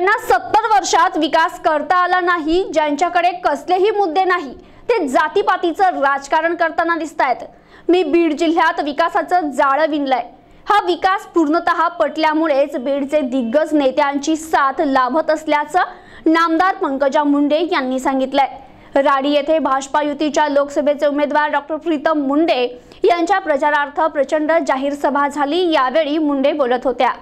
ज्यांना सत्तर वर्षात विकास करता आला नाही ज्यांच्याकडे कसलेही मुद्दे नाही ते जातीपातीचं राजकारण करताना दिसत आहेत मी बीड जिल्ह्यात विकासाचं जाळं विणलंय. हा विकास पूर्णतः पटल्यामुळेच बीडचे दिग्गज नेत्यांची साथ लाभत असल्याचं नामदार पंकजा मुंडे यांनी सांगितलंय. राडी येथे भाजपा युतीच्या लोकसभेचे उमेदवार डॉक्टर प्रीतम मुंडे यांच्या प्रचारार्थ प्रचंड जाहीर सभा झाली यावेळी मुंडे बोलत होत्या.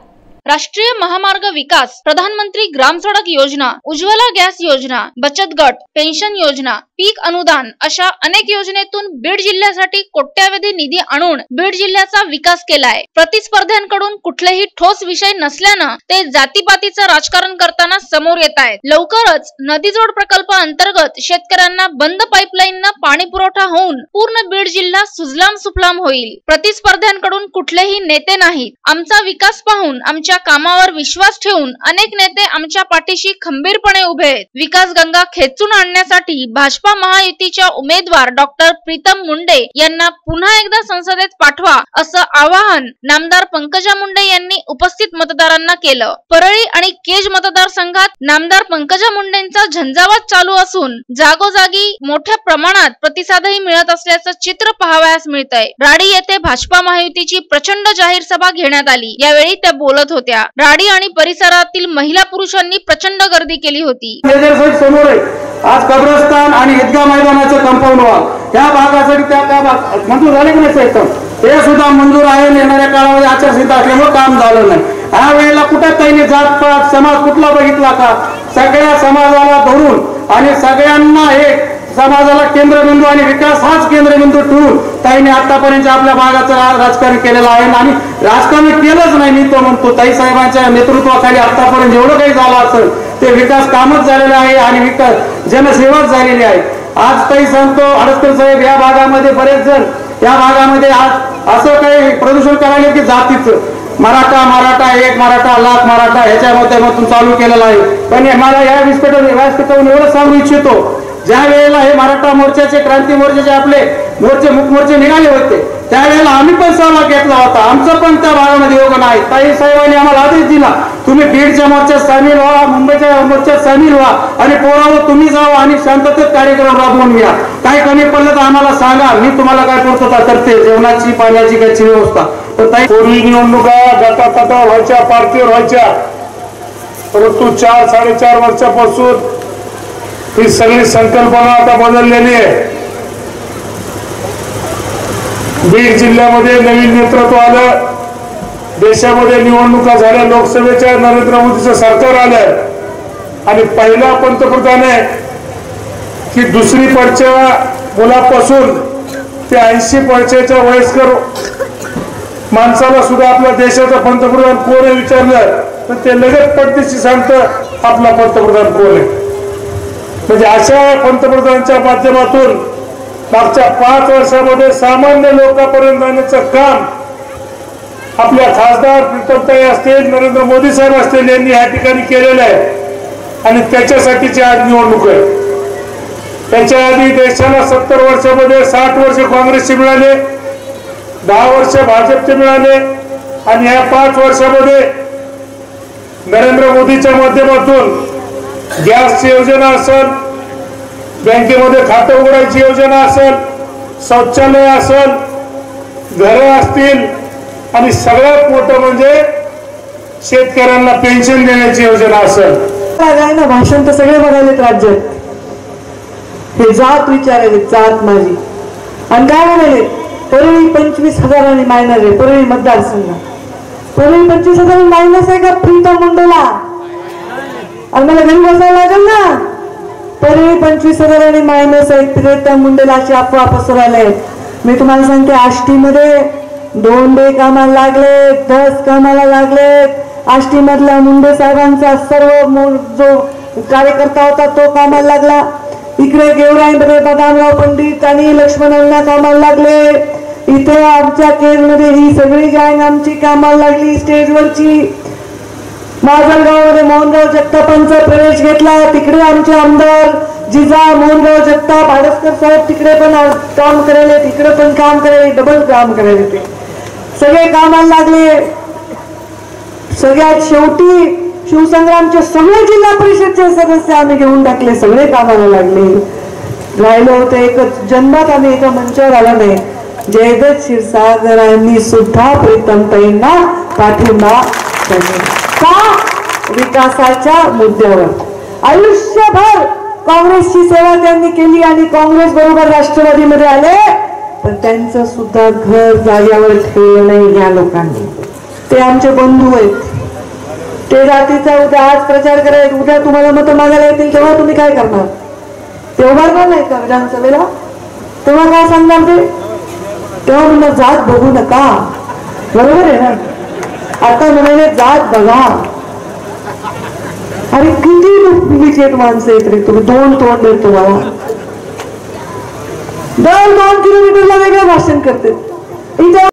राष्ट्रीय महामार्ग विकास प्रधानमंत्री ग्राम सडक योजना उज्ज्वला गॅस योजना बचत गट पेन्शन योजना पीक अनुदान अशा अनेक योजनेतून बीड जिल्ह्यासाठी कोट्यावधी निधी आणून बीड जिल्ह्याचा विकास केलाय. प्रतिस्पर्ध्यांकडून कुठलेही ठोस विषय नसल्यानं ते जातीपातीचं राजकारण करताना समोर येत आहेत लवकरच नदीजोड प्रकल्प अंतर्गत शेतकऱ्यांना बंद पाईपलाईन पाणी पुरवठा होऊन पूर्ण बीड जिल्हा सुजलाम सुफलाम होईल. प्रतिस्पर्ध्यांकडून कुठलेही नेते नाहीत. आमचा विकास पाहून आमच्या कामावर विश्वास ठेवून अनेक नेते आमच्या पाठीशी खंबीरपणे उभे आहेत. विकास गंगा खेचून आणण्यासाठी भाजपा महायुतीच्या उमेदवार डॉक्टर प्रीतम मुंडे यांना पुन्हा एकदा संसदेत पाठवा असं आवाहन नामदार पंकजा मुंडे यांनी उपस्थित मतदारांना केलं. परळी आणि केज मतदारसंघात नामदार पंकजा मुंडेंचा झंझावात चालू असून जागोजागी मोठ्या प्रमाणात प्रतिसादही मिळत असल्याचं चित्र पाहावयास मिळतंय. राडी येथे भाजपा महायुतीची प्रचंड जाहीर सभा घेण्यात आली. यावेळी त्या बोलत होत्या. राडी आणि परिसरातील महिला पुरुषांनी प्रचंड गर्दी केली होती. समोर आहे. आज कब्रस्तान आणि ईदगा मैदानाचं कंपाऊंड व्हा त्या भागासाठी त्या त्या भाग मंजूर झाले की नाही ते सुद्धा मंजूर आहे. येणाऱ्या काळामध्ये आचारसंहिता असल्यामुळे काम झालं नाही. ह्या वेळेला कुठं त्यांनी जातपात समाज कुठला बघितला का? सगळ्या समाजाला धरून आणि सगळ्यांना एक समाजाला केंद्रबिंदू आणि विकास हाच केंद्रबिंदू ठेवून ताईने आतापर्यंत आपल्या भागाचं राजकारण केलेलं आहे. आणि राजकारण केलंच नाही मी तो म्हणतो. ताई साहेबांच्या नेतृत्वाखाली आतापर्यंत जेवढं काही झालं असेल ते विकास कामच झालेलं आहे आणि विकास जनसेवाच झालेली आहे. आज ताई सांगतो अडस्कर साहेब या भागामध्ये बरेच जण या भागामध्ये आज असं काही प्रदूषण करायला की जातीचं. मराठा मराठा एक मराठा लाख मराठा ह्याच्या माध्यमातून चालू केलेला आहे. पण हे मला या विस्फोटन व्यासपीठावरून एवढं सांगू इच्छितो ज्या वेळेला हे मराठा मोर्चाचे क्रांती मोर्चाचे आपले मोर्चे मुख मोर्चे निघाले होते त्यावेळेला आम्ही पण सहभाग घेतला होता. आमचं पण त्या भागामध्ये योगदान आहे. ताई साहेबांनी आम्हाला आदेश दिला तुम्ही बीडच्या मोर्चात सामील व्हा मुंबईच्या मोर्चात सामील व्हा आणि पोरावर तुम्ही जावा आणि शांततेत कार्यक्रम राबवून घ्या. काही कमी पडलं तर आम्हाला सांगा मी तुम्हाला काय पूर्तता करते जेवणाची पाण्याची कायची व्यवस्था. तर ताई पूर्वी निवडणुका गटातटावर व्हायच्या पार्टीवर व्हायच्या परंतु चार साडेचार वर्षापासून ही सगळी संकल्पना आता बदललेली आहे. बीड जिल्ह्यामध्ये नवीन नेतृत्व आलं. देशामध्ये निवडणुका झाल्या लोकसभेच्या नरेंद्र मोदीचं सरकार आलं. आणि पहिला पंतप्रधान आहे की दुसरी पडच्या मुलापासून ते ऐंशी पडच्याच्या वयस्कर माणसाला सुद्धा आपल्या देशाचा पंतप्रधान कोण आहे विचारलं? तर ते लगेच पडतीशी सांगतं आपला पंतप्रधान कोण आहे? म्हणजे अशा पंतप्रधानांच्या माध्यमातून मागच्या पाच वर्षामध्ये सामान्य लोकांपर्यंत जाण्याचं काम आपल्या खासदार प्रीतमताई असतील नरेंद्र मोदी साहेब असतील यांनी या ठिकाणी केलेलं आहे. आणि त्याच्यासाठीची आज निवडणूक आहे. त्याच्या आधी देशाला सत्तर वर्षामध्ये साठ वर्ष काँग्रेसचे मिळाले दहा वर्ष भाजपचे मिळाले आणि या पाच वर्षामध्ये नरेंद्र मोदीच्या माध्यमातून गॅसची योजना असेल बँकेमध्ये खातं उघडायची योजना असेल शौचालय असेल घरं असतील आणि सगळ्यात मोठं म्हणजे शेतकऱ्यांना पेन्शन देण्याची योजना असेल. काय ना भाषण तर सगळे बघायलेत राज्यात हे जात विचारायले जात माझी. आणि काय म्हणाले? परळी पंचवीस हजारांनी मायनर आहे परळी मतदारसंघ. परळी पंचवीस हजार मायनस आहे का प्रीता मुंडेला? आणि मला घरी बसायला लागेल ना. तरी पंचवीस हजार आणि मायनस आहेत. प्रीतम मुंडेला आपोआप अफवा पसरवल्या आहेत. मी तुम्हाला सांगते आष्टीमध्ये दोन डे कामाला लागले दस कामाला लागले आष्टीमधला मुंडे साहेबांचा सर्व जो कार्यकर्ता होता तो कामाला लागला. इकडे गेवराईमध्ये बदामराव पंडित आणि लक्ष्मणांना कामाला लागले. इथे आमच्या केरमध्ये ही सगळी गँग आमची कामाला लागली स्टेजवरची माजलगावमध्ये मोहनराव जगतापांचा प्रवेश घेतला. तिकडे आमचे आमदार जिजा मोहनराव जगताप आडसकर साहेब तिकडे पण काम करायले तिकडे पण काम करायले डबल काम करायले ते. सगळे कामाला लागले. सगळ्यात शेवटी शिवसंग्रामचे सगळे जिल्हा परिषदचे सदस्य आम्ही घेऊन टाकले सगळे कामाला लागले. राहिलं होतं एकच जन्मात आम्ही एका मंचावर आला नाही. जयदत्त क्षीरसागरांनी सुद्धा प्रीतमताईंना पाठिंबा त्यांनी का? विकासाच्या मुद्द्यावर. आयुष्यभर काँग्रेसची सेवा त्यांनी केली आणि काँग्रेस बरोबर राष्ट्रवादीमध्ये आले पण त्यांचं सुद्धा घर जाग्यावर ठेवलं नाही या लोकांनी. ते आमचे बंधू आहेत. ते जातीचा उद्या आज प्रचार करायचा उद्या तुम्हाला मतं मागायला येतील तेव्हा तुम्ही काय करणार? ते उभारणार नाही का विधानसभेला? तेव्हा काय सांगणार ते? तेव्हा म्हणणार जात बघू नका. बरोबर आहे ना? आता म्हणाले जात बघा. अरे किती डुप्लिकेट माणसं येत रे तुम्ही दोन तोंड देत तुम्हाला दर दोन किलोमीटरला वेगळं भाषण करते. इथं